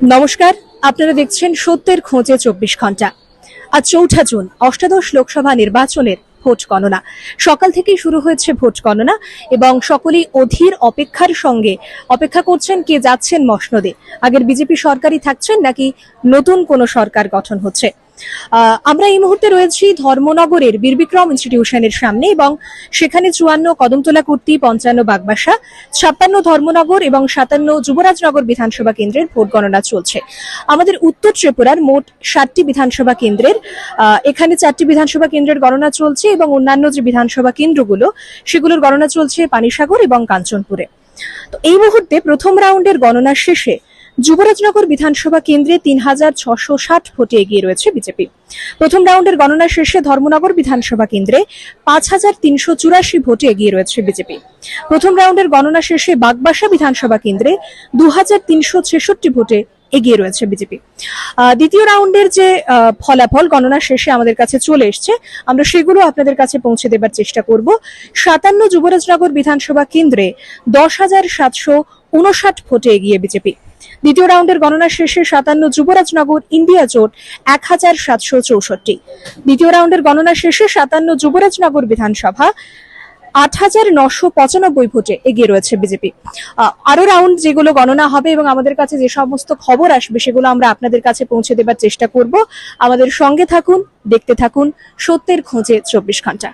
নমস্কার, আপনারা দেখছেন সত্যের খোঁজে চব্বিশ ঘণ্টা। আজ চৌঠা জুন, অষ্টাদশ লোকসভা নির্বাচনের ভোট গণনা। সকাল থেকেই শুরু হয়েছে ভোট গণনা এবং সকলেই অধীর অপেক্ষার সঙ্গে অপেক্ষা করছেন কে যাচ্ছেন মসনদে। আগের বিজেপি সরকারই থাকছেন নাকি নতুন কোনো সরকার গঠন হচ্ছে? আমরা এই মুহূর্তে রয়েছি ধর্মনগরের বীরবিক্রম ইনস্টিটিউশনের সামনে এবং সেখানে চুয়ান্ন কদমতলা কুর্তি, পঞ্চান্ন বাগবাসা, ছাপ্পান্ন ধর্মনগর এবং সাতান্ন যুবরাজনগর বিধানসভা কেন্দ্রের ভোট গণনা চলছে। আমাদের উত্তর ত্রিপুরার মোট সাতটি বিধানসভা কেন্দ্রের এখানে চারটি বিধানসভা কেন্দ্রের গণনা চলছে এবং অন্যান্য যে বিধানসভা কেন্দ্রগুলো, সেগুলোর গণনা চলছে পানিসাগর এবং কাঞ্চনপুরে। তো এই মুহূর্তে প্রথম রাউন্ডের গণনা শেষে যুবরাজনগর বিধানসভা কেন্দ্রে তিন হাজার ছশো ষাট ভোটে এগিয়ে রয়েছে বিজেপি। প্রথম রাউন্ডের গণনা শেষে ধর্মনগর বিধানসভা কেন্দ্রে পাঁচ হাজার তিনশো চুরাশি ভোটে এগিয়ে রয়েছে বিজেপি। প্রথম রাউন্ডের গণনা শেষে বাগবাসা বিধানসভা কেন্দ্রে দু হাজার তিনশো ছেষট্টি ভোটে এগিয়ে রয়েছে বিজেপি। দ্বিতীয় রাউন্ডের যে ফলাফল গণনা শেষে আমাদের কাছে চলে এসছে। আমরা সেগুলো আপনাদের কাছে পৌঁছে দেবার চেষ্টা করব। সাতান্ন যুবরাজনগর বিধানসভা কেন্দ্রে দশ হাজার সাতশো উনষাট ভোটে এগিয়ে বিজেপি। দ্বিতীয় রাউন্ডের গণনা শেষে সাতান্ন যুবরাজনগর ইন্ডিয়া জোট এক হাজার সাতশো চৌষট্টি। দ্বিতীয় রাউন্ডের গণনা শেষে সাতান্ন যুবরাজনগর বিধানসভা, আট হাজার নশো পঁচানব্বই ভোটে এগিয়ে রয়েছে বিজেপি। আরও রাউন্ড যেগুলো গণনা হবে এবং আমাদের কাছে যে সমস্ত খবর আসবে সেগুলো আমরা আপনাদের কাছে পৌঁছে দেবার চেষ্টা করব। আমাদের সঙ্গে থাকুন, দেখতে থাকুন, সত্যের খোঁজে চব্বিশ ঘণ্টা।